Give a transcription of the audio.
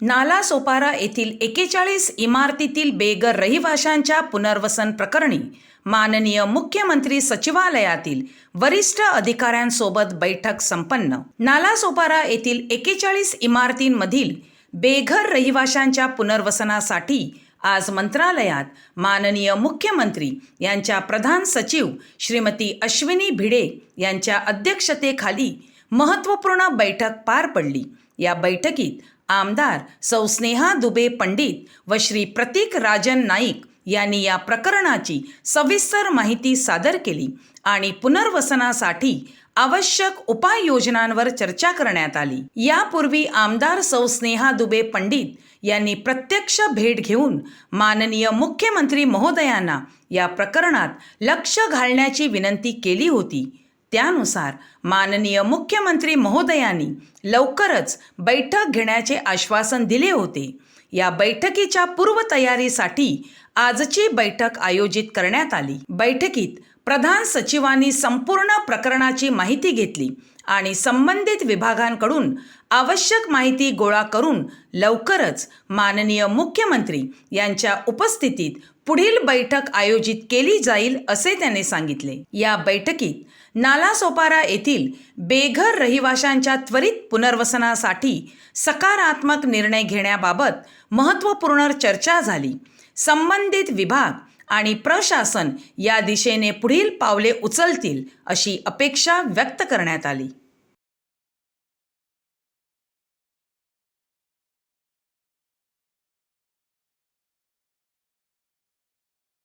नालासोपारा येथील एकेचाळीस इमारतीतील बेघर रहिवाशांच्या पुनर्वसन प्रकरणी माननीय मुख्यमंत्री सचिवालयातील वरिष्ठ अधिकाऱ्यांसोबत बैठक संपन्न. नालासोपारा येथील एकेचाळीस इमारतींमधील बेघर रहिवाशांच्या पुनर्वसनासाठी आज मंत्रालयात माननीय मुख्यमंत्री यांच्या प्रधान सचिव श्रीमती अश्विनी भिडे यांच्या अध्यक्षतेखाली महत्त्वपूर्ण बैठक पार पडली. या बैठकीत आमदार सौ स्नेहा दुबे पंडित व श्री प्रतीक राजन नाईक यांनी या प्रकरणाची सविस्तर माहिती सादर केली आणि पुनर्वसनासाठी आवश्यक उपाययोजनांवर चर्चा करण्यात आली. यापूर्वी आमदार सौ स्नेहा दुबे पंडित यांनी प्रत्यक्ष भेट घेऊन माननीय मुख्यमंत्री महोदयांना या प्रकरणात लक्ष घालण्याची विनंती केली होती. त्यानुसार माननीय मुख्यमंत्री महोदयांनी लवकरच बैठक घेण्याचे आश्वासन दिले होते. या बैठकीच्या पूर्वतयारीसाठी आजची बैठक आयोजित करण्यात आली. बैठकीत प्रधान सचिवांनी संपूर्ण प्रकरणाची माहिती घेतली आणि संबंधित विभागांकडून आवश्यक माहिती गोळा करून लवकरच माननीय मुख्यमंत्री यांच्या उपस्थितीत पुढील बैठक आयोजित केली जाईल असे त्याने सांगितले. या बैठकीत नालासोपारा येथील बेघर रहिवाशांच्या त्वरित पुनर्वसनासाठी सकारात्मक निर्णय घेण्याबाबत महत्त्वपूर्ण चर्चा झाली. संबंधित विभाग आणि प्रशासन या दिशेने पुढील पावले उचलतील अशी अपेक्षा व्यक्त करण्यात आली.